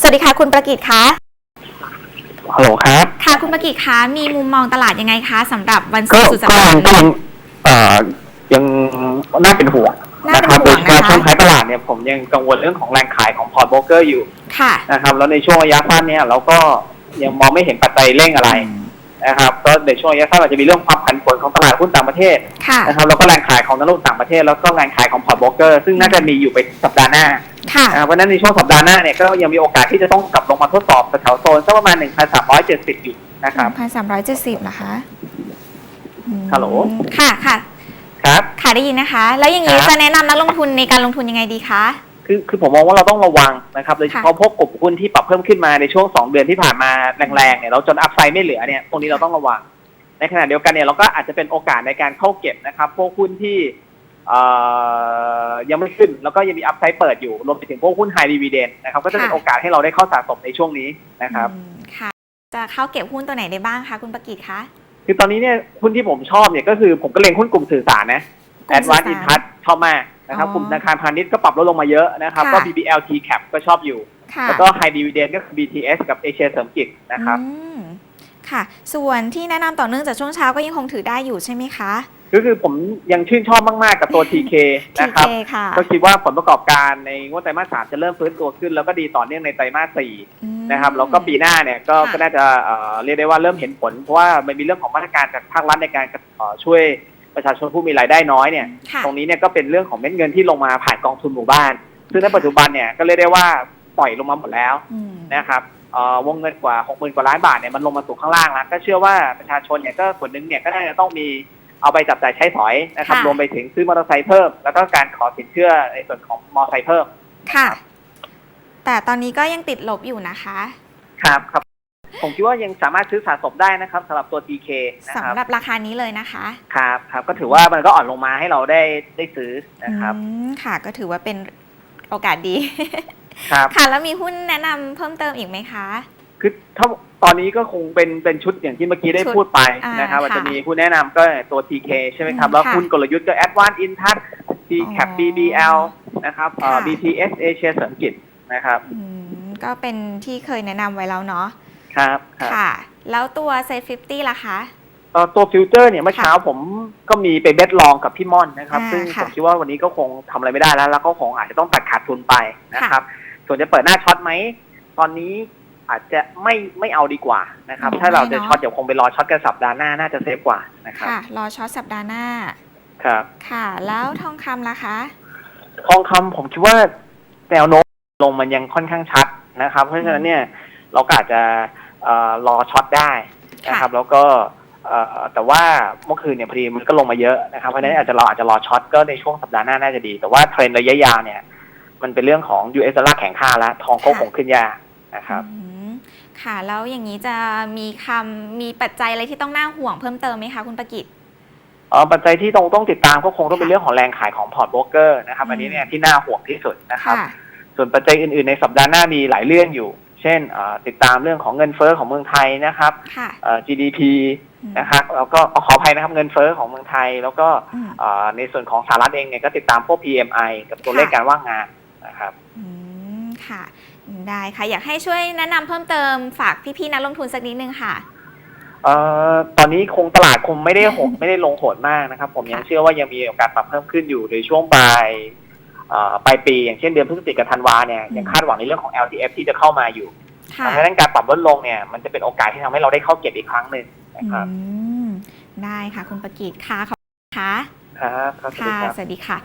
สวัสดีค่ะคุณประกิตคะฮัลโหลครับ ค่ะคุณประกิตคะมีมุมมองตลาดยังไงคะสำหรับวันศุก็กร์สุดสัปก็ดาห์ก็นี้ ยังเอ่อยังน่าเป็นห่วงน่านะเป็นครับห่โดวยงเฉนะคะพาะช่วงท้ายตลาดเนี่ยผมยังกังวลเรื่องของแรงขายของพอร์ตโบรกเกอร์อยู่ค่ะ นะครับแล้วในช่วงระยะสั้นเนี่ยเราก็ยังมองไม่เห็นปัจจัยเร่งอะไร นะครับก็ในช่วงระยะสั้นอาจจะมีเรื่องความผันผวนของตลาดหุ้นต่างประเทศค่ะ นะครับแล้วก็แรงขายของนักลงทุนต่างประเทศแล้วก็แรงขายของพอร์ตโบรกเกอร์ซึ่งน่าจะมีอยู่ไปสัปดาห์หน้าค่ะ อ่าเพราะฉะนั้นในช่วงสัปดาห์หน้าเนี่ยก็ยังมีโอกาสที่จะต้องกลับลงมาทดสอบแถวๆโซนสักประมาณ 1,370 อยู่นะครับ พันสามร้อยเจ็ดสิบนะคะอืมฮัลโหล ค่ะค่ะ ครับ ค่ะได้ยินนะคะ แล้วอย่างนี้ครับ จะแนะนำนักลงทุนในการลงทุนยังไงดีคะ คือคือผมมองว่าเราต้องระวังนะครับโดยเฉพาะพวกกลุ่มหุ้นที่ปรับเพิ่มขึ้นมาในช่วง 2 เดือนที่ผ่านมาแรงๆเนี่ยเราจนอัพไซด์ไม่เหลือเนี่ยตรงนี้เราต้องระวัง ในขณะเดียวกันเนี่ยเราก็อาจจะเป็นโอกาสในการเข้าเก็บนะครับ พวกหุ้นที่เอ่อยังไม่ขึ้นแล้วก็ยังมีอัพไซด์เปิดอยู่รวมไปถึงพวกหุ้นไฮดีวีเดนนะครับก็จะเป็นค่ะโอกาสให้เราได้เข้าสะสมในช่วงนี้นะครับอืมค่ะ จะเข้าเก็บหุ้นตัวไหนได้บ้างคะคุณประกิตคะคือตอนนี้เนี่ยหุ้นที่ผมชอบเนี่ยก็คือผมก็เล็งหุ้นกลุ่มสื่อสารนะกลุ่แอมดสื่อวาสารนซ์อินทัชชอบมาก นะครับอ๋อกลุ่มธนาคารพาณิชย์ก็ปรับลดลงมาเยอะนะครับค่ะก็ BBL TCAP ก็ชอบอยู่ค่ะแล้วก็ High Dividend ก็คือ BTS กับเอเชียเสริมกิจนะครับอืมค่ะ ส่วนที่แนะนำต่อเนื่องจากช่วงเช้าก็ยังคงถือได้อยู่ใช่ไหมคะก็คือผมยังชื่นชอบมาก ๆ กับตัว TK นะครับ TK ค่ะก็คิดว่าผลประกอบการในงวดไตรมาสสามจะเริ่มฟื้นตัวขึ้น แล้วก็ดีต่อเนื่องในไตรมาสสี่อืมนะครับแล้วก็ปีหน้าเนี่ยก็ค่ะก็น่าจะเอ่อเรียกได้ว่าเริ่มเห็นผล เพราะว่ามันมีเรื่องของมาตรการจากภาครัฐในการเอ่อช่วย ประชาชนผู้มีรายได้น้อยเนี่ยค่ะ ตรงนี้เนี่ยก็เป็นเรื่องของเม็ดเงินที่ลงมาผ่านกองทุนหมู่บ้าน ซึ่งในปัจจุบันเนี่ยก็เรียกได้ว่าปล่อยลงมาหมดแล้ว อืม นะครับเอ่อวงเงินกว่า 60,000 กว่าล้านบาทเนี่ยมันลงมาสู่ข้างล่างแล้ว ก็เชื่อว่าประชาชนเนี่ยก็ส่วนหนึ่งเนี่ยก็น่าจะต้องมีเอาไปจับจ่ายใช้สอยนะครับค่ะ รวมไปถึงซื้อมอเตอร์ไซค์เพิ่ม แล้วก็การขอสินเชื่อในส่วนของมอเตอร์ไซค์เพิ่มค่ะ แต่ตอนนี้ก็ยังติดลบอยู่นะคะ ครับครับ ผมคิดว่ายังสามารถซื้อสะสมได้นะครับสำหรับตัว TK นะครับ สำหรับราคานี้เลยนะคะ ครับครับก็ถือว่ามันก็อ่อนลงมาให้เราได้ได้ซื้อนะครับอืมค่ะ ก็ถือว่าเป็นโอกาสดี ครับค่ะ แล้วมีหุ้นแนะนำเพิ่มเติมอีกไหมคะ คือถ้าตอนนี้ก็คงเป็นเป็นชุดอย่างที่เมื่อกี้ได้ชุดพูดไปอ่านะครับค่ะอาจจะมีหุ้นแนะนำก็ตัว TK ใช่ไหมครับ อืมแล้วค่ะหุ้นกลยุทธ์ก็ Advance Intouch TCAP อ๋อ BBL นะครับเอ่อ ค่ะ BTS Asia เสริมกิจนะครับ อืมก็เป็นที่เคยแนะนำไว้แล้วเนาะ ครับครับค่ะ แล้วตัวเซฟฟิตี้ล่ะคะ เอ่อตัวฟิวเจอร์เนี่ยเมื่อเช้าผมก็มีไปเบ็ดลองกับพี่ม่อนนะครับ อ่าซึ่งค่ะผมคิดว่าวันนี้ก็คงทำอะไรไม่ได้แล้ว แล้วก็คงอาจจะต้องตัดขาดทุนไปนะครับ ส่วนจะเปิดหน้าช็อตไหม ตอนนี้อาจจะไม่ไม่เอาดีกว่านะครับอืมถ้าเราจะไม่เนอะ ช็อตเดี๋ยวคงไปรอช็อตกันสัปดาห์หน้าน่าจะเซฟกว่านะครับค่ะ รอช็อตสัปดาห์หน้า ครับ ค่ะ แล้วทองคำล่ะคะ ทองคำผมคิดว่าแนวโน้มลงมันยังค่อนข้างชัดนะครับ เพราะฉะนั้นเนี่ยเราก็อาจจะเอ่อ รอช็อตได้นะครับ แล้วก็เอ่อแต่ว่าเมื่อคืนเนี่ยพอดีมันก็ลงมาเยอะนะครับ เพราะฉะนั้นอาจจะเราอาจจะรอช็อตก็ในช่วงสัปดาห์หน้าน่าจะดี แต่ว่าเทรนด์ระยะยาวเนี่ย มันเป็นเรื่องของ US ดอลลาร์แข็งค่าแล้ว ทองก็ค่ะคงขึ้นยากนะครับอืมค่ะ แล้วอย่างนี้จะมีคำมีปัจจัยอะไรที่ต้องน่าห่วงเพิ่มเติมไหมคะคุณประกิตเอ่อปัจจัยที่ต้องต้องติดตามก็คงต้องเป็นค่ะเรื่องของแรงขายของพอร์ตโบรกเกอร์นะครับอืมอันนี้เนี่ยที่น่าห่วงที่สุดนะครับค่ะส่วนปัจจัยอื่นๆในสัปดาห์หน้ามีหลายเรื่องอยู่เช่นเอ่อติดตามเรื่องของเงินเฟ้อของเมืองไทยนะครับค่ะเอ่อ GDP อืมนะครับแล้วก็ขออภัยนะครับเงินเฟ้อของเมืองไทย แล้วก็อืมเอ่อในส่วนของสหรัฐเองเนี่ยก็ติดตามพวก PMI กับตัวเลขค่ะการว่างงานนะครับอืมค่ะ ได้ค่ะ อยากให้ช่วยแนะนำเพิ่มเติมฝากพี่ๆนักลงทุนสักนิดนึงค่ะเอ่อตอนนี้คงตลาดคงไม่ได้โหดไม่ได้ลงโหดมากนะครับ ผมยังค่ะเชื่อว่ายังมีโอกาสปรับเพิ่มขึ้นอยู่ในช่วงปลายเอ่อ ปลายปีอย่างเช่นเดือนพฤศจิกายนธันวาเนี่ยยังคาดหวังในเรื่องของ LTF ที่จะเข้ามาอยู่ค่ะเพราะฉะนั้นการปรับลดลงเนี่ยมันจะเป็นโอกาสที่ทำให้เราได้เข้าเก็บอีกครั้งหนึ่งนะครับอืมได้ค่ะคุณประกิตค่ะขอบคุณค่ะครับครับสวัสดีค่ะครับสวัสดีค่ะ